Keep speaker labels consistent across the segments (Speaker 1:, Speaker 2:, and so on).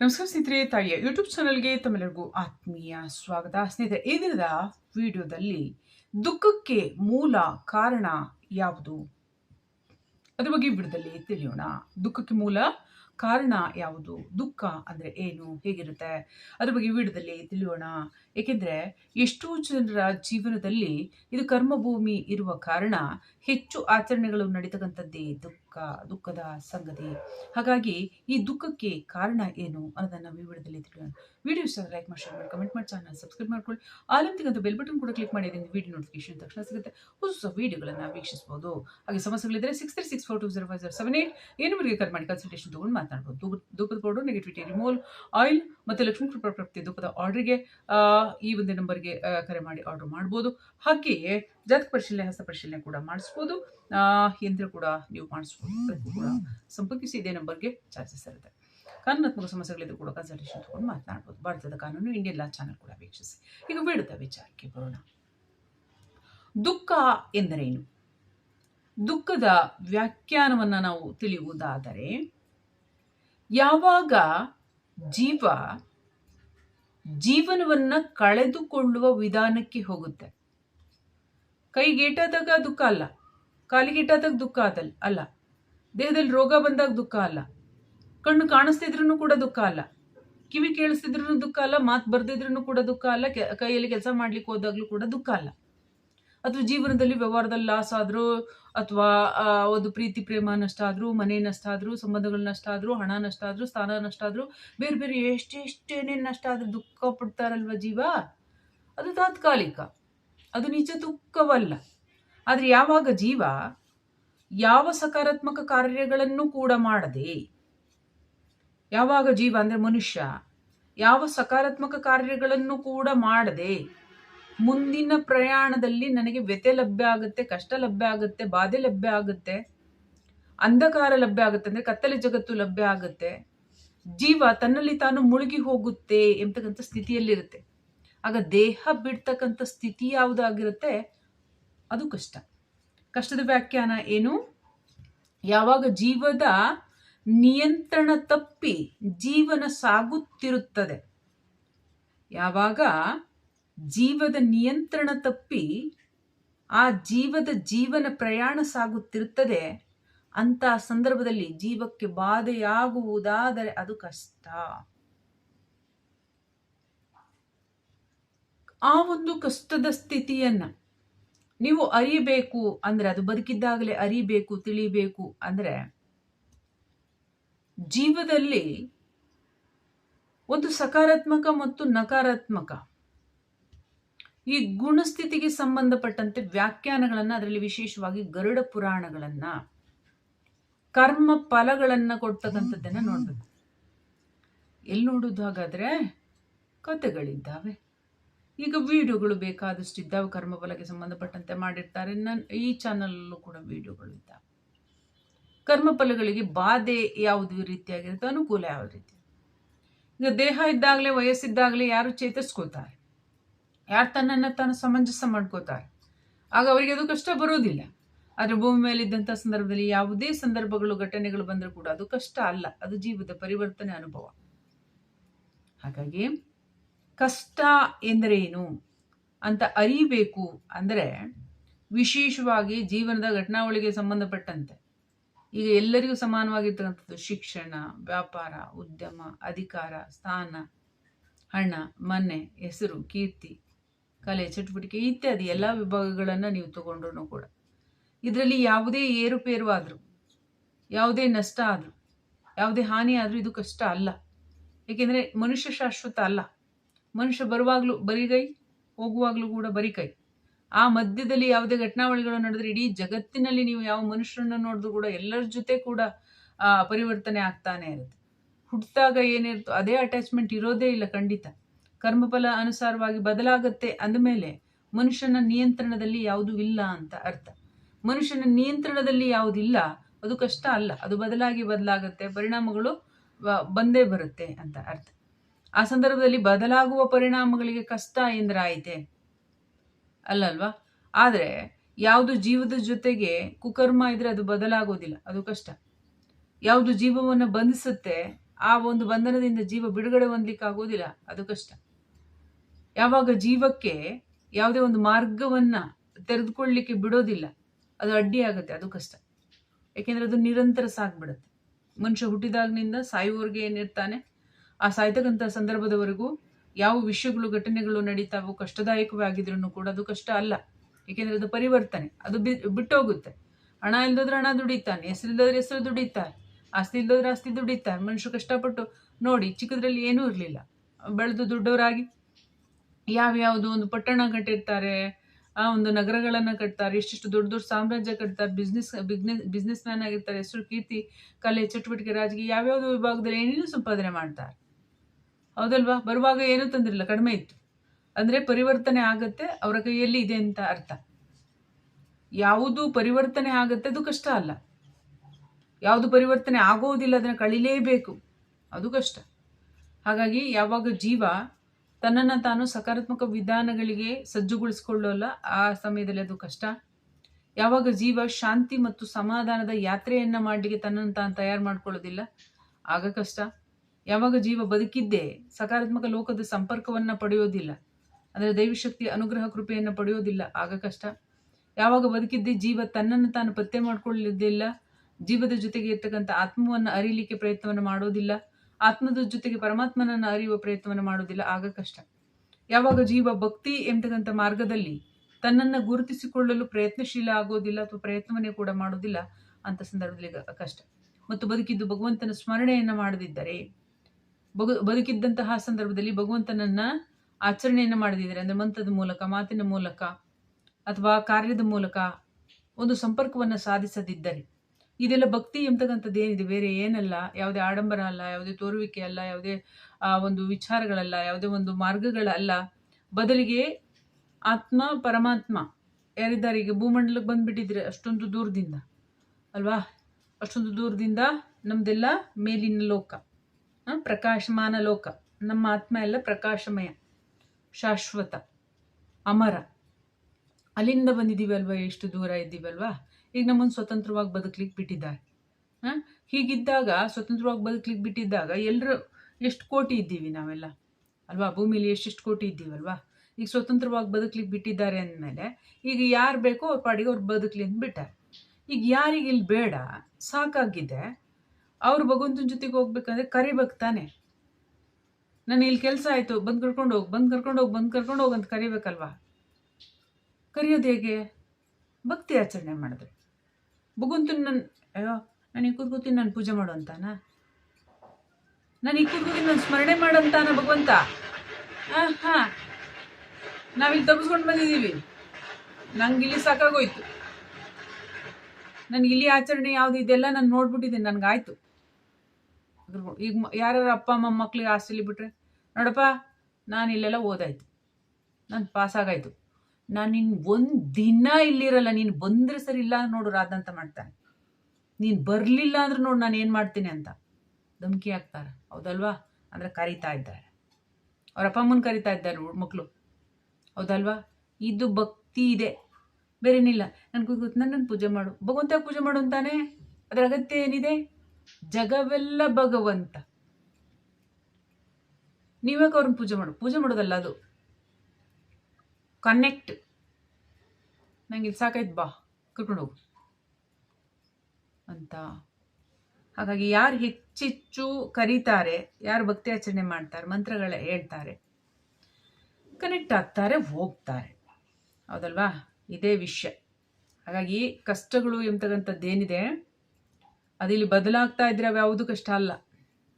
Speaker 1: ನಮಸ್ಕಾರ ಸ್ನೇಹಿತರೆ, ತಾಯಿಯ ಯೂಟ್ಯೂಬ್ ಚಾನಲ್ಗೆ ತಮ್ಮೆಲ್ಲರಿಗೂ ಆತ್ಮೀಯ ಸ್ವಾಗತ. ಸ್ನೇಹಿತರೆ ಈ ವಿಡಿಯೋದಲ್ಲಿ ದುಃಖಕ್ಕೆ ಮೂಲ ಕಾರಣ ಯಾವುದು? ಅದರ ಬಗ್ಗೆ ವಿಡಿಯೋದಲ್ಲಿ ತಿಳಿಯೋಣ. ದುಃಖಕ್ಕೆ ಮೂಲ ಕಾರಣ ಯಾವುದು? ದುಃಖ ಅಂದರೆ ಏನು? ಹೇಗಿರುತ್ತೆ? ಅದ್ರ ಬಗ್ಗೆ ವಿಡಿಯೋದಲ್ಲಿ ತಿಳಿಯೋಣ. ಏಕೆಂದರೆ ಎಷ್ಟೋ ಜನರ ಜೀವನದಲ್ಲಿ ಇದು ಕರ್ಮಭೂಮಿ ಇರುವ ಕಾರಣ ಹೆಚ್ಚು ಆಚರಣೆಗಳು ನಡೀತಕ್ಕಂಥದ್ದೇ ದುಃಖ, ದುಃಖದ ಸಂಗತಿ. ಹಾಗಾಗಿ ಈ ದುಃಖಕ್ಕೆ ಕಾರಣ ಏನು ಅನ್ನೋದನ್ನು ವಿಡಿಯೋದಲ್ಲಿ ತಿಳಿಯೋಣ. ವಿಡಿಯೋ ಇಷ್ಟ ಲೈಕ್ ಮಾಡಿ ಶೇರ್ ಮಾಡಿ ಕಮೆಂಟ್ ಮಾಡಿ ಚಾನಲ್ ಸಬ್ಸ್ಕ್ರೈಬ್ ಮಾಡ್ಕೊಳ್ಳಿ. ಆಲಂತಿಗಂತ ಬೆಲ್ ಬಟನ್ ಕೂಡ ಕ್ಲಿಕ್ ಮಾಡಿ ಅದರಿಂದ ವಿಡಿಯೋ ನೋಟಿಫಿಕೇಶನ್ ತಕ್ಷಣ ಸಿಗುತ್ತೆ. ಹೊಸ ವಿಡಿಯೋಗಳನ್ನು ವೀಕ್ಷಿಸಬಹುದು ಹಾಗೆ ಸಮಸ್ಯೆಗಳಿದ್ದರೆ six three six four two zero five zero seven eight ಏನವರಿಗೆ ಕರ್ ಮಾಡಿ ಕನ್ಸಲ್ಟೇಷನ್ ತೊಗೊಂಡು ಮಾತಾಡ್ಬೋದು. ದುಃಖದ ಪೌಡರ್ ನೆಗೆಟಿವಿಟಿ ರಿಮೋಲ್ ಆಯಿಲ್ ಮತ್ತು ಲಕ್ಷ್ಮೀ ಕೃಪಾ ಪ್ರಾಪ್ತಿ ಧೂಪದ ಆರ್ಡ್ರಿಗೆ ಈ ಒಂದು ನಂಬರ್ಗೆ ಕರೆ ಮಾಡಿ ಆರ್ಡರ್ ಮಾಡ್ಬೋದು. ಹಾಗೆಯೇ ಜಾತಕ ಪರಿಶೀಲನೆ, ಹಸ್ತ ಪರಿಶೀಲನೆ ಕೂಡ ಮಾಡಿಸ್ಬೋದು. ಯಂತ್ರ ಕೂಡ ನೀವು ಮಾಡಿಸ್ಬೋದು ಕೂಡ ಸಂಪರ್ಕಿಸಿ ಇದೇ ನಂಬರ್ಗೆ ಚಾರ್ಜಸ್ ಇರುತ್ತೆ. ಕಾನೂನಾತ್ಮಕ ಸಮಸ್ಯೆಗಳಿದ್ದು ಕೂಡ ಕನ್ಸಲ್ಟೇಷನ್ ತಗೊಂಡು ಮಾತನಾಡ್ಬೋದು. ಭಾರತದ ಕಾನೂನು, ಇಂಡಿಯನ್ ಲಾ ಚಾನಲ್ ಕೂಡ ವೀಕ್ಷಿಸಿ. ಈಗ ಬೇಡದ ವಿಚಾರಕ್ಕೆ ಬರೋಣ. ದುಃಖ ಎಂದರೇನು? ದುಃಖದ ವ್ಯಾಖ್ಯಾನವನ್ನು ನಾವು ತಿಳಿಯುವುದಾದರೆ, ಯಾವಾಗ ಜೀವ ಜೀವನವನ್ನ ಕಳೆದುಕೊಳ್ಳುವ ವಿಧಾನಕ್ಕೆ ಹೋಗುತ್ತೆ. ಕೈಗೇಟಾದಾಗ ದುಃಖ ಅಲ್ಲ ಕಾಲಿಗೇಟಾದಾಗ ದುಃಖ ಅದಲ್ಲ ಅಲ್ಲ. ದೇಹದಲ್ಲಿ ರೋಗ ಬಂದಾಗ ದುಃಖ ಅಲ್ಲ. ಕಣ್ಣು ಕಾಣಿಸ್ತಿದ್ರೂ ಕೂಡ ದುಃಖ ಅಲ್ಲ. ಕಿವಿ ಕೇಳಿಸ್ತಿದ್ರು ದುಃಖ ಅಲ್ಲ, ಮಾತು ಬರ್ದಿದ್ರು ಕೂಡ ದುಃಖ ಅಲ್ಲ ಕೈಯಲ್ಲಿ ಕೆಲಸ ಮಾಡ್ಲಿಕ್ಕೆ ಹೋದಾಗ್ಲೂ ಕೂಡ ದುಃಖ ಅಲ್ಲ. ಅಥವಾ ಜೀವನದಲ್ಲಿ ವ್ಯವಹಾರದಲ್ಲಿ ಲಾಸ್ ಆದರೂ ಅಥವಾ ಒಂದು ಪ್ರೀತಿ, ಪ್ರೇಮ ನಷ್ಟ ಆದರೂ, ಮನೆ ನಷ್ಟ ಆದರೂ, ಸಂಬಂಧಗಳು ನಷ್ಟ ಆದರೂ, ಹಣ ನಷ್ಟ ಆದರೂ, ಸ್ಥಾನ ನಷ್ಟ ಆದರೂ, ಬೇರೆ ಬೇರೆ ಎಷ್ಟೆಷ್ಟೇನೇನು ನಷ್ಟ ಆದರೂ ದುಃಖ ಪಡ್ತಾರಲ್ವ ಜೀವ? ಅದು ತಾತ್ಕಾಲಿಕ. ಅದು ನಿಜ ದುಃಖವಲ್ಲ ಆದರೆ ಯಾವಾಗ ಜೀವ ಯಾವ ಸಕಾರಾತ್ಮಕ ಕಾರ್ಯಗಳನ್ನು ಕೂಡ ಮಾಡದೆ, ಯಾವಾಗ ಜೀವ ಅಂದರೆ ಮನುಷ್ಯ, ಯಾವ ಸಕಾರಾತ್ಮಕ ಕಾರ್ಯಗಳನ್ನು ಕೂಡ ಮಾಡದೆ ಮುಂದಿನ ಪ್ರಯಾಣದಲ್ಲಿ ನನಗೆ ವ್ಯತೆ ಲಭ್ಯ ಆಗುತ್ತೆ, ಕಷ್ಟ ಲಭ್ಯ ಆಗುತ್ತೆ, ಬಾಧೆ ಲಭ್ಯ ಆಗುತ್ತೆ, ಅಂಧಕಾರ ಲಭ್ಯ ಆಗುತ್ತೆ ಅಂದರೆ ಕತ್ತಲೆ ಜಗತ್ತು ಲಭ್ಯ ಆಗುತ್ತೆ. ಜೀವ ತನ್ನಲ್ಲಿ ತಾನು ಮುಳುಗಿ ಹೋಗುತ್ತೆ ಎಂಬತಕ್ಕಂಥ ಸ್ಥಿತಿಯಲ್ಲಿರುತ್ತೆ. ಆಗ ದೇಹ ಬಿಡ್ತಕ್ಕಂಥ ಸ್ಥಿತಿ ಯಾವುದಾಗಿರುತ್ತೆ? ಅದು ಕಷ್ಟ. ಕಷ್ಟದ ವ್ಯಾಖ್ಯಾನ ಏನು? ಯಾವಾಗ ಜೀವದ ನಿಯಂತ್ರಣ ತಪ್ಪಿ ಜೀವನ ಸಾಗುತ್ತಿರುತ್ತದೆ, ಯಾವಾಗ ಜೀವದ ನಿಯಂತ್ರಣ ತಪ್ಪಿ ಆ ಜೀವದ ಜೀವನ ಪ್ರಯಾಣ ಸಾಗುತ್ತಿರುತ್ತದೆ. ಅಂತ ಸಂದರ್ಭದಲ್ಲಿ ಜೀವಕ್ಕೆ ಬಾಧೆಯಾಗುವುದಾದರೆ ಅದು ಕಷ್ಟ. ಆ ಒಂದು ಕಷ್ಟದ ಸ್ಥಿತಿಯನ್ನ ನೀವು ಅರಿಬೇಕು ಅಂದ್ರೆ ಅದು ಬದುಕಿದ್ದಾಗಲೇ ಅರಿಬೇಕು ತಿಳಿಬೇಕು ಅಂದ್ರೆ ಜೀವದಲ್ಲಿ ಒಂದು ಸಕಾರಾತ್ಮಕ ಮತ್ತು ನಕಾರಾತ್ಮಕ ಈ ಗುಣಸ್ಥಿತಿಗೆ ಸಂಬಂಧಪಟ್ಟಂತೆ ವ್ಯಾಖ್ಯಾನಗಳನ್ನು ಅದರಲ್ಲಿ ವಿಶೇಷವಾಗಿ ಗರುಡ ಪುರಾಣಗಳನ್ನ ಕರ್ಮ ಫಲಗಳನ್ನ ಕೊಡ್ತಕ್ಕಂಥದ್ದನ್ನ ನೋಡ್ಬೇಕು. ಎಲ್ಲಿ ನೋಡುದು ಹಾಗಾದ್ರೆ? ಕತೆಗಳಿದ್ದಾವೆ ಈಗ ವಿಡಿಯೋಗಳು ಬೇಕಾದಷ್ಟು ಇದ್ದಾವೆ ಕರ್ಮಫಲಕ್ಕೆ ಸಂಬಂಧಪಟ್ಟಂತೆ ಮಾಡಿರ್ತಾರೆ. ನನ್ನ ಈ ಚಾನಲಲ್ಲೂ ಕೂಡ ವಿಡಿಯೋಗಳು ಇದ್ದಾವೆ. ಕರ್ಮಫಲಗಳಿಗೆ ಬಾಧೆ ಯಾವುದು ರೀತಿಯಾಗಿರುತ್ತೆ? ಅನುಕೂಲ ಯಾವ ರೀತಿ? ಈಗ ದೇಹ ಇದ್ದಾಗಲೇ ವಯಸ್ಸಿದ್ದಾಗಲೇ ಯಾರು ಚೇತರಿಸ್ಕೋತಾರೆ ಯಾರು ತನ್ನನ್ನು ತಾನು ಸಮಂಜಸ ಮಾಡ್ಕೋತಾರೆ. ಆಗ ಅವರಿಗೆ ಅದು ಕಷ್ಟ ಬರೋದಿಲ್ಲ. ಆದರೆ ಭೂಮಿ ಮೇಲಿದ್ದಂಥ ಸಂದರ್ಭದಲ್ಲಿ ಯಾವುದೇ ಸಂದರ್ಭಗಳು, ಘಟನೆಗಳು ಬಂದರೂ ಕೂಡ ಅದು ಕಷ್ಟ ಅಲ್ಲ. ಅದು ಜೀವದ ಪರಿವರ್ತನೆ ಅನುಭವ. ಹಾಗಾಗಿ ಕಷ್ಟ ಎಂದರೇನು ಅಂತ ಅರಿಬೇಕು ಅಂದರೆ ವಿಶೇಷವಾಗಿ ಜೀವನದ ಘಟನಾವಳಿಗೆ ಸಂಬಂಧಪಟ್ಟಂತೆ. ಈಗ ಎಲ್ಲರಿಗೂ ಸಮಾನವಾಗಿರ್ತಕ್ಕಂಥದ್ದು ಶಿಕ್ಷಣ, ವ್ಯಾಪಾರ, ಉದ್ಯಮ, ಅಧಿಕಾರ, ಸ್ಥಾನ, ಹಣ, ಮನೆ, ಹೆಸರು, ಕೀರ್ತಿ ಕಲೆ, ಚಟುವಟಿಕೆ ಇತ್ಯಾದಿ ಎಲ್ಲ ವಿಭಾಗಗಳನ್ನು ನೀವು ತಗೊಂಡ್ರು ಕೂಡ. ಇದರಲ್ಲಿ ಯಾವುದೇ ಏರುಪೇರು ಆದರೂ ಯಾವುದೇ ನಷ್ಟ ಆದರೂ, ಯಾವುದೇ ಹಾನಿ ಆದರೂ ಇದು ಕಷ್ಟ ಅಲ್ಲ. ಏಕೆಂದರೆ ಮನುಷ್ಯ ಶಾಶ್ವತ ಅಲ್ಲ. ಮನುಷ್ಯ ಬರುವಾಗಲೂ ಬರಿಗೈ ಹೋಗುವಾಗಲೂ ಕೂಡ ಬರಿಕೈ ಆ ಮಧ್ಯದಲ್ಲಿ ಯಾವುದೇ ಘಟನಾವಳಿಗಳು ನಡೆದ್ರೆ ಇಡೀ ಜಗತ್ತಿನಲ್ಲಿ ನೀವು ಯಾವ ಮನುಷ್ಯರನ್ನ ನೋಡಿದ್ರು ಕೂಡ ಎಲ್ಲರ ಜೊತೆ ಕೂಡ ಪರಿವರ್ತನೆ ಆಗ್ತಾನೆ ಇರುತ್ತೆ. ಹುಟ್ಟಿದಾಗ ಏನಿರುತ್ತೋ ಅದೇ ಅಟ್ಯಾಚ್ಮೆಂಟ್ ಇರೋದೇ ಇಲ್ಲ ಖಂಡಿತ. ಕರ್ಮಫಲ ಅನುಸಾರವಾಗಿ ಬದಲಾಗತ್ತೆ ಅಂದಮೇಲೆ ಮನುಷ್ಯನ ನಿಯಂತ್ರಣದಲ್ಲಿ ಯಾವುದೂ ಇಲ್ಲ ಅಂತ ಅರ್ಥ. ಮನುಷ್ಯನ ನಿಯಂತ್ರಣದಲ್ಲಿ ಯಾವುದಿಲ್ಲ, ಅದು ಕಷ್ಟ ಅಲ್ಲ. ಅದು ಬದಲಾಗಿ ಬದಲಾಗುತ್ತೆ, ಪರಿಣಾಮಗಳು ಬಂದೇ ಬರುತ್ತೆ ಅಂತ ಅರ್ಥ. ಆ ಸಂದರ್ಭದಲ್ಲಿ ಬದಲಾಗುವ ಪರಿಣಾಮಗಳಿಗೆ ಕಷ್ಟ ಎಂದ್ರಾಯಿತೆ? ಅಲ್ಲಲ್ವಾ? ಆದರೆ ಯಾವುದು ಜೀವದ ಜೊತೆಗೆ ಕುಕರ್ಮ ಇದ್ರೆ ಅದು ಬದಲಾಗೋದಿಲ್ಲ, ಅದು ಕಷ್ಟ. ಯಾವುದು ಜೀವವನ್ನು ಬಂಧಿಸುತ್ತೆ, ಆ ಒಂದು ಬಂಧನದಿಂದ ಜೀವ ಬಿಡುಗಡೆ ಹೊಂದಲಿಕ್ಕೆ ಆಗೋದಿಲ್ಲ ಅದು ಕಷ್ಟ. ಯಾವಾಗ ಜೀವಕ್ಕೆ ಯಾವುದೇ ಒಂದು ಮಾರ್ಗವನ್ನ ತೆರೆದುಕೊಳ್ಳಲಿಕ್ಕೆ ಬಿಡೋದಿಲ್ಲ, ಅದು ಅಡ್ಡಿ ಆಗುತ್ತೆ ಅದು ಕಷ್ಟ. ಯಾಕೆಂದ್ರೆ ಅದು ನಿರಂತರ ಸಾಗ್ಬಿಡುತ್ತೆ. ಮನುಷ್ಯ ಹುಟ್ಟಿದಾಗಿನಿಂದ ಸಾಯುವವರೆಗೆ ಏನಿರ್ತಾನೆ, ಆ ಸಾಯ್ತಕ್ಕಂಥ ಸಂದರ್ಭದವರೆಗೂ ಯಾವ ವಿಷಯಗಳು, ಘಟನೆಗಳು ನಡೀತಾವೋ ಕಷ್ಟದಾಯಕವೇ ಆಗಿದ್ರು ಕೂಡ ಅದು ಕಷ್ಟ ಅಲ್ಲ. ಏಕೆಂದ್ರೆ ಅದು ಪರಿವರ್ತನೆ, ಅದು ಬಿ, ಬಿಟ್ಟೋಗುತ್ತೆ. ಹಣ ಇಲ್ದೋದ್ರೆ ಹಣ ದುಡಿತಾನೆ ಹೆಸರಿಲ್ಲದ್ರೆ ಹೆಸರು ದುಡಿತಾರೆ ಆಸ್ತಿ ಇಲ್ದೋದ್ರೆ ಆಸ್ತಿ ದುಡಿತಾರೆ ಮನುಷ್ಯ ಕಷ್ಟಪಟ್ಟು ನೋಡಿ, ಚಿಕ್ಕದ್ರಲ್ಲಿ ಏನೂ ಇರಲಿಲ್ಲ. ಬೆಳೆದು ದೊಡ್ಡವರಾಗಿ ಯಾವ್ಯಾವುದು ಒಂದು ಪಟ್ಟಣ ಕಟ್ಟಿರ್ತಾರೆ, ಆ ಒಂದು ನಗರಗಳನ್ನು ಕಟ್ತಾರೆ ಎಷ್ಟೆಷ್ಟು ದೊಡ್ಡ ದೊಡ್ಡ ಸಾಮ್ರಾಜ್ಯ ಕಟ್ತಾರೆ ಬಿಸ್ನೆಸ್ ಬಿಸ್ನೆಸ್ ಬಿಸ್ನೆಸ್ ಮ್ಯಾನ್ ಆಗಿರ್ತಾರೆ, ಹೆಸರು ಕೀರ್ತಿ, ಕಲೆ, ಚಟುವಟಿಕೆ, ರಾಜಕೀಯ, ಯಾವ್ಯಾವ್ದು ವಿಭಾಗದಲ್ಲಿ ಏನೇನು ಸಂಪಾದನೆ ಮಾಡ್ತಾರೆ. ಹೌದಲ್ವಾ? ಬರುವಾಗ ಏನೂ ತಂದಿರಲಿಲ್ಲ ಕಡಿಮೆ ಇತ್ತು. ಅಂದರೆ ಪರಿವರ್ತನೆ ಆಗುತ್ತೆ, ಅವರ ಕೈಯಲ್ಲಿ ಇದೆ ಅಂತ ಅರ್ಥ. ಯಾವುದು ಪರಿವರ್ತನೆ ಆಗುತ್ತೆ, ಅದು ಕಷ್ಟ ಅಲ್ಲ. ಯಾವುದು ಪರಿವರ್ತನೆ ಆಗೋದಿಲ್ಲ, ಅದನ್ನು ಕಳಿಲೇಬೇಕು. ಅದು ಕಷ್ಟ. ಹಾಗಾಗಿ ಯಾವಾಗ ಜೀವ ತನ್ನನ್ನು ತಾನು ಸಕಾರಾತ್ಮಕ ವಿಧಾನಗಳಿಗೆ ಸಜ್ಜುಗೊಳಿಸಿಕೊಳ್ಳೋಲ್ಲ. ಆ ಸಮಯದಲ್ಲಿ ಅದು ಕಷ್ಟ. ಯಾವಾಗ ಜೀವ ಶಾಂತಿ ಮತ್ತು ಸಮಾಧಾನದ ಯಾತ್ರೆಯನ್ನ ಮಾಡಲಿಕ್ಕೆ ತನ್ನನ್ನು ತಾನು ತಯಾರು ಮಾಡ್ಕೊಳ್ಳೋದಿಲ್ಲ, ಆಗ ಕಷ್ಟ. ಯಾವಾಗ ಜೀವ ಬದುಕಿದ್ದೇ ಸಕಾರಾತ್ಮಕ ಲೋಕದ ಸಂಪರ್ಕವನ್ನ ಪಡೆಯೋದಿಲ್ಲ, ಅಂದರೆ ದೈವಶಕ್ತಿ ಅನುಗ್ರಹ ಕೃಪೆಯನ್ನು ಪಡೆಯೋದಿಲ್ಲ, ಆಗ ಕಷ್ಟ. ಯಾವಾಗ ಬದುಕಿದ್ದೇ ಜೀವ ತನ್ನನ್ನು ತಾನು ಪತ್ತೆ ಮಾಡ್ಕೊಳ್ಳೋದಿಲ್ಲ, ಜೀವದ ಜೊತೆಗೆ ಇರ್ತಕ್ಕಂಥ ಆತ್ಮವನ್ನು ಅರಿಲಿಕ್ಕೆ ಪ್ರಯತ್ನವನ್ನು ಮಾಡೋದಿಲ್ಲ ಆತ್ಮದ ಜೊತೆಗೆ ಪರಮಾತ್ಮನನ್ನು ಅರಿಯುವ ಪ್ರಯತ್ನವನ್ನು ಮಾಡೋದಿಲ್ಲ ಆಗ ಕಷ್ಟ. ಯಾವಾಗ ಜೀವ ಭಕ್ತಿ ಎಂಬತಕ್ಕಂಥ ಮಾರ್ಗದಲ್ಲಿ ತನ್ನನ್ನು ಗುರುತಿಸಿಕೊಳ್ಳಲು ಪ್ರಯತ್ನಶೀಲ ಆಗೋದಿಲ್ಲ ಅಥವಾ ಪ್ರಯತ್ನವನ್ನೇ ಕೂಡ ಮಾಡೋದಿಲ್ಲ ಅಂತ ಸಂದರ್ಭದಲ್ಲಿ ಕಷ್ಟ. ಮತ್ತು ಬದುಕಿದ್ದು ಭಗವಂತನ ಸ್ಮರಣೆಯನ್ನ ಮಾಡದಿದ್ದರೆ, ಬಗು, ಬದುಕಿದ್ದಂತಹ ಸಂದರ್ಭದಲ್ಲಿ ಭಗವಂತನನ್ನ ಆಚರಣೆಯನ್ನು ಮಾಡದಿದ್ದರೆ, ಅಂದ್ರೆ ಮಂತ್ರದ ಮೂಲಕ, ಮಾತಿನ ಮೂಲಕ, ಅಥವಾ ಕಾರ್ಯದ ಮೂಲಕ ಒಂದು ಸಂಪರ್ಕವನ್ನು ಸಾಧಿಸದಿದ್ದರೆ ಇದೆಲ್ಲ ಭಕ್ತಿ ಎಂಬತಕ್ಕಂಥದ್ದು ಏನಿದೆ? ಬೇರೆ ಏನಲ್ಲ. ಯಾವುದೇ ಆಡಂಬರ ಅಲ್ಲ, ಯಾವುದೇ ತೋರುವಿಕೆ ಅಲ್ಲ, ಯಾವುದೇ, ಆ, ಒಂದು ವಿಚಾರಗಳಲ್ಲ, ಯಾವುದೇ ಒಂದು ಮಾರ್ಗಗಳಲ್ಲ. ಬದಲಿಗೆ ಆತ್ಮ, ಪರಮಾತ್ಮ ಯಾರಿದ್ದಾರೆ? ಈಗ ಭೂಮಂಡಲಕ್ಕೆ ಬಂದ್ಬಿಟ್ಟಿದ್ರೆ ಅಷ್ಟೊಂದು ದೂರದಿಂದ, ಅಲ್ವಾ? ಅಷ್ಟೊಂದು ದೂರದಿಂದ ನಮ್ದೆಲ್ಲ ಮೇಲಿನ ಲೋಕ ಪ್ರಕಾಶಮಾನ ಲೋಕ. ನಮ್ಮ ಆತ್ಮ ಎಲ್ಲ ಪ್ರಕಾಶಮಯ, ಶಾಶ್ವತ, ಅಮರ. ಅಲ್ಲಿಂದ ಬಂದಿದ್ದೀವಲ್ವ ಎಷ್ಟು ದೂರ ಇದ್ದೀವಲ್ವಾ ಈಗ ನಮ್ಮನ್ನು ಸ್ವತಂತ್ರವಾಗಿ ಬದುಕ್ಲಿಕ್ಕೆ ಬಿಟ್ಟಿದ್ದಾರೆ ಹಾಂ? ಹೀಗಿದ್ದಾಗ, ಸ್ವತಂತ್ರವಾಗಿ ಬದುಕ್ಲಿಕ್ಕೆ ಬಿಟ್ಟಿದ್ದಾಗ ಎಲ್ಲರೂ ಎಷ್ಟು ಕೋಟಿ ಇದ್ದೀವಿ ನಾವೆಲ್ಲ? ಅಲ್ವಾ? ಭೂಮಿಲಿ ಎಷ್ಟೆಷ್ಟು ಕೋಟಿ ಇದ್ದೀವಲ್ವಾ? ಈಗ ಸ್ವತಂತ್ರವಾಗಿ ಬದುಕ್ಲಿಕ್ಕೆ ಬಿಟ್ಟಿದ್ದಾರೆ ಅಂದಮೇಲೆ ಈಗ ಯಾರು ಬೇಕೋ ಅವ್ರ ಪಾಡಿಗೆ ಅವ್ರು ಬದುಕಲಿ ಅಂತ ಬಿಟ್ಟಾರೆ ಈಗ ಯಾರಿಗೆ ಇಲ್ಲಿ ಬೇಡ, ಸಾಕಾಗಿದೆ. ಅವ್ರ ಭಗವಂತನ ಜೊತೆಗೆ ಹೋಗ್ಬೇಕಂದ್ರೆ ಕರಿಬೇಕು ತಾನೆ. ನಾನು ಇಲ್ಲಿ ಕೆಲಸ ಆಯಿತು, ಬಂದು ಕರ್ಕೊಂಡು ಹೋಗಿ, ಬಂದು ಕರ್ಕೊಂಡು ಹೋಗಿ, ಬಂದು ಕರ್ಕೊಂಡು ಹೋಗಿ ಅಂತ ಕರಿಬೇಕಲ್ವಾ? ಕರೆಯೋದು ಹೇಗೆ? ಭಕ್ತಿ ಆಚರಣೆ ಮಾಡಿದ್ರೆ. ಭಗವಂತನ ನನ್ನ ಅಯ್ಯೋ, ನಾನು ಈ ಕೂತ್ಕೋತೀನಿ ನಾನು ಪೂಜೆ ಮಾಡು ಅಂತಾನ ನಾನು ಈ ಕೂತ್ಕೋತೀನಿ ನಾನು ಸ್ಮರಣೆ ಮಾಡಂತಾನ ಭಗವಂತ? ಹಾಂ ಹಾಂ. ನಾವಿಲ್ಲಿ ತಪ್ಪಿಸ್ಕೊಂಡು ಬಂದಿದ್ದೀವಿ. ನಂಗೆ ಇಲ್ಲಿ ಸಾಕಾಗೋಯ್ತು. ನನಗೆ ಇಲ್ಲಿ ಆಚರಣೆ ಯಾವುದು ಇದೆಲ್ಲ ನಾನು ನೋಡ್ಬಿಟ್ಟಿದ್ದೀನಿ, ನನಗಾಯ್ತು. ಈಗ ಯಾರ್ಯಾರ ಅಪ್ಪ, ಅಮ್ಮ, ಮಕ್ಳಿಗೆ ಹಾಸ್ಟೆಲಿ ಬಿಟ್ರೆ, ನೋಡಪ್ಪ, ನಾನು ಇಲ್ಲೆಲ್ಲ ಓದಾಯ್ತು. ನಾನು ಪಾಸಾಗಾಯ್ತು. ನಾನು ಇನ್ನು ಒಂದು ದಿನ ಇಲ್ಲಿರಲ್ಲ, ನೀನು ಬಂದ್ರೆ ಸರಿ ಇಲ್ಲ ನೋಡು ರಾದಂತ ಮಾಡ್ತಾನೆ. ನೀನು ಬರಲಿಲ್ಲ ಅಂದ್ರೆ ನೋಡು ನಾನು ಏನು ಮಾಡ್ತೀನಿ ಅಂತ. ಧಮಕಿ ಹಾಕ್ತಾರೆ. ಹೌದಲ್ವಾ? ಅಂದ್ರೆ ಕರಿತಾ ಇದ್ದಾರೆ. ಅವ್ರ ಅಪ್ಪ ಅಮ್ಮನ ಕರಿತಾ ಇದ್ದಾರೆ ಮಕ್ಕಳು ಹೌದಲ್ವಾ? ಇದು ಭಕ್ತಿ ಇದೆ. ಬೇರೇನಿಲ್ಲ ನನ್ ಗೊತ್ತು ನನ್ನನ್ನು ಪೂಜೆ ಮಾಡು. ಭಗವಂತ ಪೂಜೆ ಮಾಡು ಅಂತಾನೆ? ಅದರ ಅಗತ್ಯ ಏನಿದೆ? ಜಗವೆಲ್ಲ ಭಗವಂತ. ನೀವ್ಯಾಕೆ ಅವ್ರನ್ನ ಪೂಜೆ ಮಾಡು? ಪೂಜೆ ಮಾಡೋದಲ್ಲ ಅದು. ಕನೆಕ್ಟ್ ನಂಗೆ ಇಲ್ಲಿ ಸಾಕಾಯ್ತು ಬಾ, ಕರ್ಕೊಂಡು ಹೋಗು. ಅಂತ. ಹಾಗಾಗಿ ಯಾರು ಹೆಚ್ಚೆಚ್ಚು ಕರೀತಾರೆ, ಯಾರು ಭಕ್ತಿ ಆಚರಣೆ ಮಾಡ್ತಾರೆ, ಮಂತ್ರಗಳ ಹೇಳ್ತಾರೆ ಕನೆಕ್ಟ್ ಆಗ್ತಾರೆ, ಹೋಗ್ತಾರೆ. ಹೌದಲ್ವಾ? ಇದೇ ವಿಷಯ. ಹಾಗಾಗಿ ಕಷ್ಟಗಳು ಎಂಬತಕ್ಕಂಥದ್ದೇನಿದೆ ಅದು ಇಲ್ಲಿ ಬದಲಾಗ್ತಾ ಇದ್ರೆ ಅವು ಯಾವುದು ಕಷ್ಟ ಅಲ್ಲ.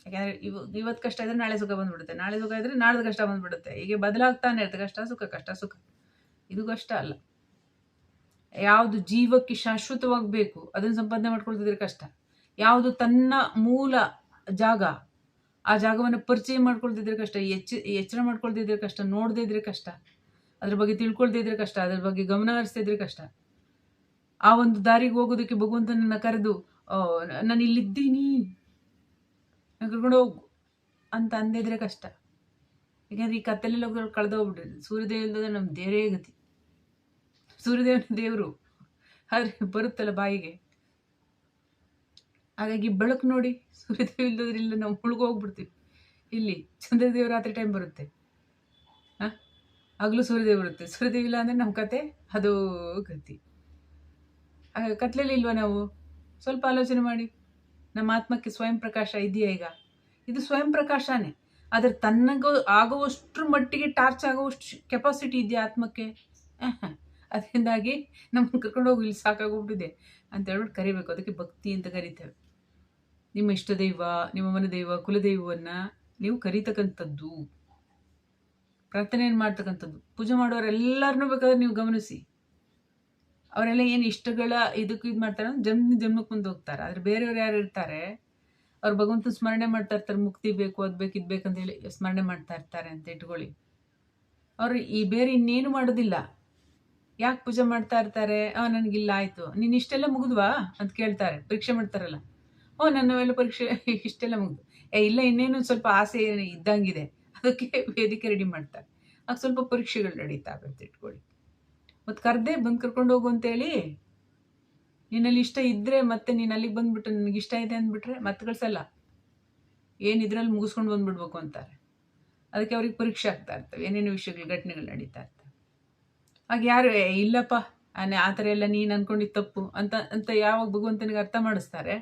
Speaker 1: ಯಾಕೆಂದರೆ ಇವ, ಇವತ್ತು ಕಷ್ಟ ಇದ್ರೆ ನಾಳೆ ಸುಖ ಬಂದ್ಬಿಡುತ್ತೆ, ನಾಳೆ ಸುಖ ಇದ್ರೆ ನಾಳ್ದು ಕಷ್ಟ ಬಂದ್ಬಿಡುತ್ತೆ. ಹೀಗೆ ಬದಲಾಗ್ತಾನೆ ಇರುತ್ತೆ, ಕಷ್ಟ ಸುಖ ಕಷ್ಟ ಸುಖ. ಇದು ಕಷ್ಟ ಅಲ್ಲ. ಯಾವುದು ಜೀವಕ್ಕೆ ಶಾಶ್ವತವಾಗಿ ಬೇಕು ಅದನ್ನು ಸಂಪಾದನೆ ಮಾಡ್ಕೊಳ್ತಿದ್ರೆ ಕಷ್ಟ. ಯಾವುದು ತನ್ನ ಮೂಲ ಜಾಗ, ಆ ಜಾಗವನ್ನು ಪರಿಚಯ ಮಾಡ್ಕೊಳ್ತಿದ್ರೆ ಕಷ್ಟ ಎಚ್ಚ ಎಚ್ಚರ ಮಾಡ್ಕೊಳ್ತಿದ್ರೆ ಕಷ್ಟ ನೋಡದೇ ಇದ್ರೆ ಕಷ್ಟ, ಅದ್ರ ಬಗ್ಗೆ ತಿಳ್ಕೊಳ್ತಾ ಇದ್ರೆ ಕಷ್ಟ, ಅದ್ರ ಬಗ್ಗೆ ಗಮನ ಹರಿಸ್ತಾ ಇದ್ರೆ ಕಷ್ಟ. ಆ ಒಂದು ದಾರಿಗೆ ಹೋಗೋದಕ್ಕೆ ಭಗವಂತನನ್ನ ಕರೆದು ನಾನು ಇಲ್ಲಿದ್ದೀನಿ, ನಾನು ಕರ್ಕೊಂಡು ಹೋಗು ಅಂತ ಅಂದಿದ್ರೆ ಕಷ್ಟ. ಯಾಕಂದ್ರೆ ಈ ಕತ್ತಲೆಲ್ಲ ಕಳೆದೋಗ್ಬಿಟ್ಟಿದೆ ಸೂರ್ಯದೇವ ಇಲ್ಲದ ನಮ್ಮ ದೇವರೇ ಗತಿ. ಸೂರ್ಯದೇವನ ದೇವರು. ಆದರೆ ಬರುತ್ತಲ್ಲ ಬಾಯಿಗೆ. ಹಾಗಾಗಿ ಬೆಳಕು ನೋಡಿ ಸೂರ್ಯದೇವ ಇಲ್ಲದ್ರೆ ಇಲ್ಲ ನಾವು ಮುಳುಗೋಗ್ಬಿಡ್ತೀವಿ ಇಲ್ಲಿ ಚಂದ್ರದೇವ ರಾತ್ರಿ ಟೈಮ್ ಬರುತ್ತೆ. ಹಾಂ ಆಗಲೂ ಸೂರ್ಯದೇವ ಬರುತ್ತೆ. ಸೂರ್ಯದೇವ ಇಲ್ಲ ಅಂದರೆ ನಮ್ಮ ಕತೆ ಅದು ಗತಿ. ಕತ್ಲೆಯಲ್ಲಿ ಇಲ್ವಾ ನಾವು? ಸ್ವಲ್ಪ ಆಲೋಚನೆ ಮಾಡಿ. ನಮ್ಮ ಆತ್ಮಕ್ಕೆ ಸ್ವಯಂ ಪ್ರಕಾಶ ಇದೆಯಾ ಈಗ? ಇದು ಸ್ವಯಂ ಪ್ರಕಾಶನೇ. ಆದರೆ ತನ್ನಗೂ ಆಗುವಷ್ಟರ ಮಟ್ಟಿಗೆ ಟಾರ್ಚ್ ಆಗುವಷ್ಟು ಕೆಪಾಸಿಟಿ ಇದೆಯಾ ಆತ್ಮಕ್ಕೆ. ಅದರಿಂದಾಗಿ ನಮ್ಮನ್ನು ಕರ್ಕೊಂಡು ಹೋಗಿ, ಇಲ್ಲಿ ಸಾಕಾಗೋಗ್ಬಿಟ್ಟಿದೆ ಅಂತ ಹೇಳ್ಬಿಟ್ಟು ಕರಿಬೇಕು. ಅದಕ್ಕೆ ಭಕ್ತಿ ಅಂತ ಕರಿತೇವೆ. ನಿಮ್ಮ ಇಷ್ಟ ದೈವ, ನಿಮ್ಮ ಮನೆ ದೈವ, ಕುಲದೈವವನ್ನು ನೀವು ಕರಿತಕ್ಕಂಥದ್ದು. ಪ್ರಾರ್ಥನೆಯನ್ನು ಮಾಡ್ತಕ್ಕಂಥದ್ದು? ಪೂಜೆ ಮಾಡೋರೆಲ್ಲರನ್ನೂ ಬೇಕಾದ್ರೆ ನೀವು ಗಮನಿಸಿ. ಅವರೆಲ್ಲ ಏನು ಇಷ್ಟಗಳ ಇದಕ್ಕೆ ಇದು ಮಾಡ್ತಾರೆ ಜನ್ಮ ಜನ್ಮಕ್ಕೆ ಮುಂದೆ ಹೋಗ್ತಾರೆ. ಆದರೆ ಬೇರೆಯವ್ರು ಯಾರು ಇರ್ತಾರೆ? ಅವ್ರು ಭಗವಂತನ ಸ್ಮರಣೆ ಮಾಡ್ತಾ ಇರ್ತಾರೆ. ಮುಕ್ತಿ ಬೇಕು, ಅದು ಬೇಕು, ಇದು ಬೇಕಂತ ಹೇಳಿ ಸ್ಮರಣೆ ಮಾಡ್ತಾ ಇರ್ತಾರೆ ಅಂತ ಇಟ್ಕೊಳ್ಳಿ. ಅವರು ಈ ಬೇರೆ ಇನ್ನೇನು ಮಾಡೋದಿಲ್ಲ. ಯಾಕೆ ಪೂಜೆ ಮಾಡ್ತಾ ಇರ್ತಾರೆ? ಆ, ನನಗಿಲ್ಲ, ಆಯಿತು. ನೀನು ಇಷ್ಟೆಲ್ಲ ಮುಗಿದ್ವಾ? ಅಂತ ಕೇಳ್ತಾರೆ. ಪರೀಕ್ಷೆ ಮಾಡ್ತಾರಲ್ಲ. ಓ, ನನ್ನ ಮೇಲೆ ಪರೀಕ್ಷೆ ಇಷ್ಟೆಲ್ಲ ಮುಗಿದು. ಏ, ಇಲ್ಲ, ಇನ್ನೇನು ಸ್ವಲ್ಪ ಆಸೆ ಇದ್ದಂಗಿದೆ. ಅದಕ್ಕೆ ವೇದಿಕೆ ರೆಡಿ ಮಾಡ್ತಾರೆ. ಆಗ ಸ್ವಲ್ಪ ಪರೀಕ್ಷೆಗಳು ನಡೀತಾವೆ ಅಂತ ಇಟ್ಕೊಳ್ಳಿ. ಮತ್ತು ಕರೆದೇ ಬಂದು ಕರ್ಕೊಂಡು ಹೋಗು ಅಂತೇಳಿ ನಿನ್ನಲ್ಲಿ ಇಷ್ಟ ಇದ್ದರೆ ಮತ್ತೆ ನೀನು ಅಲ್ಲಿಗೆ ಬಂದುಬಿಟ್ಟು ನನಗೆ ಇಷ್ಟ ಇದೆ ಅಂದ್ಬಿಟ್ರೆ ಮತ್ತೆ ಕಳಿಸಲ್ಲ ಏನು ಇದ್ರಲ್ಲಿ ಮುಗಿಸ್ಕೊಂಡು ಬಂದುಬಿಡ್ಬೇಕು ಅಂತಾರೆ. ಅದಕ್ಕೆ ಅವ್ರಿಗೆ ಪರೀಕ್ಷೆ ಆಗ್ತಾ ಇರ್ತವೆ. ಏನೇನು ವಿಷಯಗಳು, ಘಟನೆಗಳು ನಡೀತಾ ಆಗ ಯಾರು "ಏ, ಇಲ್ಲಪ್ಪ ಆನೆ- ಆ ಥರ ಎಲ್ಲ ನೀನು ಅಂದ್ಕೊಂಡಿದ್ದು ತಪ್ಪು ಅಂತ ಅಂತ ಯಾವಾಗ ಭಗವಂತನಿಗೆ ಅರ್ಥ ಮಾಡಿಸ್ತಾರೆ.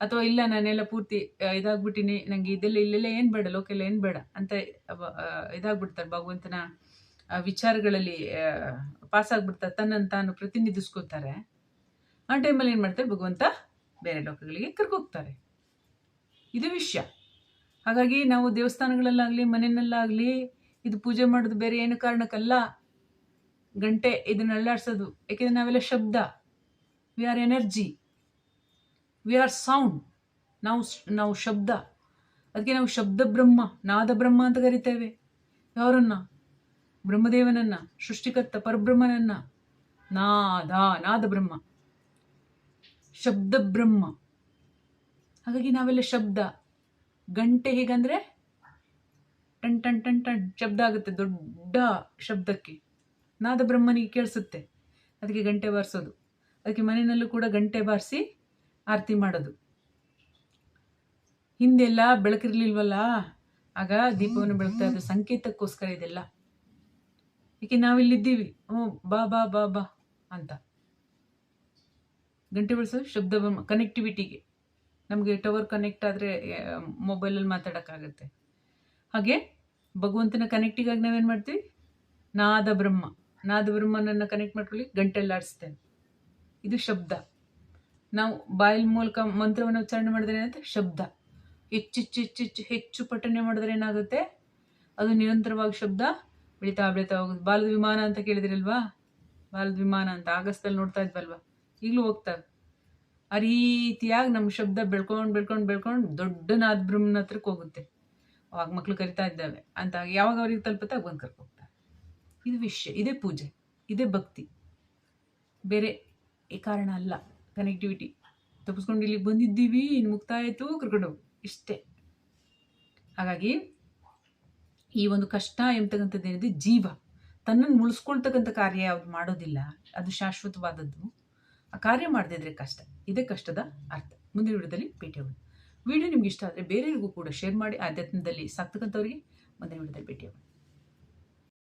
Speaker 1: ಅಥವಾ ಇಲ್ಲ ನಾನೆಲ್ಲ ಪೂರ್ತಿ ಇದಾಗ್ಬಿಟ್ಟಿನಿ. ನನಗೆ ಇದೆಲ್ಲ ಇಲ್ಲೆಲ್ಲ ಏನು ಬೇಡ ಲೋಕೆಲ್ಲ ಏನು ಬೇಡ ಅಂತ ಇದಾಗ್ಬಿಡ್ತಾರೆ ಭಗವಂತನ ವಿಚಾರಗಳಲ್ಲಿ ಪಾಸಾಗ್ಬಿಡ್ತಾರೆ ತನ್ನ ತನ್ನನ್ನು ತಾನು ಪ್ರತಿನಿಧಿಸ್ಕೋತಾರೆ ಆ ಟೈಮಲ್ಲಿ ಏನು ಮಾಡ್ತಾರೆ ಭಗವಂತ ಬೇರೆ ಲೋಕಗಳಿಗೆ ಕರ್ಕೋಗ್ತಾರೆ. ಇದು ವಿಷಯ. ಹಾಗಾಗಿ ನಾವು ದೇವಸ್ಥಾನಗಳಲ್ಲಾಗಲಿ ಮನೆಯಲ್ಲಾಗಲಿ ಇದು ಪೂಜೆ ಮಾಡೋದು ಬೇರೆ ಏನು ಕಾರಣಕ್ಕಲ್ಲ. ಗಂಟೆ ಇದನ್ನ ಅಲ್ಲಾಡ್ಸೋದು. ಯಾಕೆಂದರೆ ನಾವೆಲ್ಲ ಶಬ್ದ. We are energy we are sound ನಾವು ನಾವು ಶಬ್ದ. ಅದಕ್ಕೆ ನಾವು ಶಬ್ದ ಬ್ರಹ್ಮ, ನಾದ ಬ್ರಹ್ಮ ಅಂತ ಕರಿತೇವೆ. ಯಾರನ್ನ? ಬ್ರಹ್ಮದೇವನನ್ನ, ಸೃಷ್ಟಿಕರ್ತ ಪರಬ್ರಹ್ಮನನ್ನ. ನಾದ ನಾದ ಬ್ರಹ್ಮ. ಶಬ್ದ ಬ್ರಹ್ಮ. ಹಾಗಾಗಿ ನಾವೆಲ್ಲ ಶಬ್ದ. ಗಂಟೆ ಹೇಗಂದ್ರೆ ಟನ್ ಟನ್ ಟನ್ ಟನ್ ಶಬ್ದ ಆಗುತ್ತೆ ದೊಡ್ಡ ಶಬ್ದಕ್ಕೆ. ನಾದ ಬ್ರಹ್ಮನಿಗೆ ಕೇಳಿಸುತ್ತೆ. ಅದಕ್ಕೆ ಗಂಟೆ ಬಾರಿಸೋದು. ಅದಕ್ಕೆ ಮನೆಯಲ್ಲೂ ಕೂಡ ಗಂಟೆ ಬಾರಿಸಿ ಆರತಿ ಮಾಡೋದು. ಹಿಂದೆಲ್ಲ ಬೆಳಕಿರ್ಲಿಲ್ವಲ್ಲ? ಆಗ ದೀಪವನ್ನು ಬೆಳಗ್ತಾ ಇದ್ದ ಸಂಕೇತಕ್ಕೋಸ್ಕರ ಇದೆಲ್ಲ. ಏಕೆ ನಾವಿಲ್ಲಿದ್ದೀವಿ? ಹ್ಞೂ ಬಾ ಬಾ ಬಾ ಬಾ ಅಂತ. ಗಂಟೆ ಬೆಳೆಸೋದು ಶಬ್ದ ಕನೆಕ್ಟಿವಿಟಿಗೆ ನಮಗೆ ಟವರ್ ಕನೆಕ್ಟ್ ಆದರೆ ಮೊಬೈಲಲ್ಲಿ ಮಾತಾಡೋಕ್ಕಾಗತ್ತೆ. ಹಾಗೆ ಭಗವಂತನ ಕನೆಕ್ಟಿಗಾಗಿ ನಾವೇನು ಮಾಡ್ತೀವಿ? ನಾದ ಬ್ರಹ್ಮ. ನಾದ ಬ್ರಹ್ಮನನ್ನು ಕನೆಕ್ಟ್ ಮಾಡ್ಕೊಳ್ಳಿ ಗಂಟೆಲ್ಲ ಆಡಿಸ್ತೇನೆ. ಇದು ಶಬ್ದ. ನಾವು ಬಾಯಿಲ್ ಮೂಲಕ ಮಂತ್ರವನ್ನು ಉಚ್ಚಾರಣೆ ಮಾಡಿದ್ರೆ ಏನಂತ ಶಬ್ದ. ಹೆಚ್ಚೆಚ್ಚು ಹೆಚ್ಚು ಪಠನೆ ಮಾಡಿದ್ರೆ ಏನಾಗುತ್ತೆ? ಅದು ನಿರಂತರವಾಗಿ ಶಬ್ದ ಬೆಳೀತಾ ಬೆಳೀತಾ ಹೋಗುತ್ತೆ. ಬಾಲದ ವಿಮಾನ ಅಂತ ಕೇಳಿದ್ರಲ್ವಾ? ಬಾಲದ ವಿಮಾನ ಅಂತ ಆಗಸ್ಟಲ್ಲಿ ನೋಡ್ತಾ ಇದ್ವಲ್ವಾ? ಈಗಲೂ ಹೋಗ್ತವೆ ಆ ರೀತಿಯಾಗಿ ನಮ್ಮ ಶಬ್ದ ಬೆಳ್ಕೊಂಡು ಬೆಳ್ಕೊಂಡು ಬೆಳ್ಕೊಂಡು ದೊಡ್ಡ ನಾದ ಬ್ರಹ್ಮನ ಹತ್ರಕ್ಕೆ ಹೋಗುತ್ತೆ. ಅವಾಗ ಮಕ್ಳು ಕರಿತಾ ಇದ್ದಾವೆ. ಅಂತ ಯಾವಾಗ ಅವ್ರಿಗೆ ತಲುಪುತ್ತೆ ಬಂದು ಕರ್ಕೋಗ್ತಾರೆ ಇದು ವಿಷಯ, ಇದೇ ಪೂಜೆ, ಇದೇ ಭಕ್ತಿ. ಬೇರೆ ಈ ಕಾರಣ ಅಲ್ಲ. ಕನೆಕ್ಟಿವಿಟಿ ತಪ್ಪಿಸ್ಕೊಂಡು ಇಲ್ಲಿಗೆ ಬಂದಿದ್ದೀವಿ, ಇನ್ನು ಮುಕ್ತಾಯ ಆಯಿತು ಕರ್ಕೊಂಡು ಇಷ್ಟೇ. ಹಾಗಾಗಿ ಈ ಒಂದು ಕಷ್ಟ ಎಂಬತಕ್ಕಂಥದ್ದು ಏನಿದೆ, ಜೀವ. ತನ್ನನ್ನು ಮುಳಿಸ್ಕೊಳ್ತಕ್ಕಂಥ ಕಾರ್ಯ ಯಾವುದು ಮಾಡೋದಿಲ್ಲ. ಅದು ಶಾಶ್ವತವಾದದ್ದು. ಆ ಕಾರ್ಯ ಮಾಡದಿದ್ರೆ ಕಷ್ಟ. ಇದೇ ಕಷ್ಟದ ಅರ್ಥ. ಮುಂದಿನ ವಿಡಿಯೋದಲ್ಲಿ ಭೇಟಿಯಾಗೋಣ ವಿಡಿಯೋ ನಿಮ್ಗೆ ಇಷ್ಟ ಆದರೆ ಬೇರೆಯವರಿಗೂ ಕೂಡ ಶೇರ್ ಮಾಡಿ ಆಧ್ಯಾತ್ಮದಲ್ಲಿ ಸಾಕ್ತಕ್ಕಂಥವ್ರಿಗೆ ಮುಂದಿನ ವಿಡಿಯೋದಲ್ಲಿ ಭೇಟಿಯಾಗೋಣ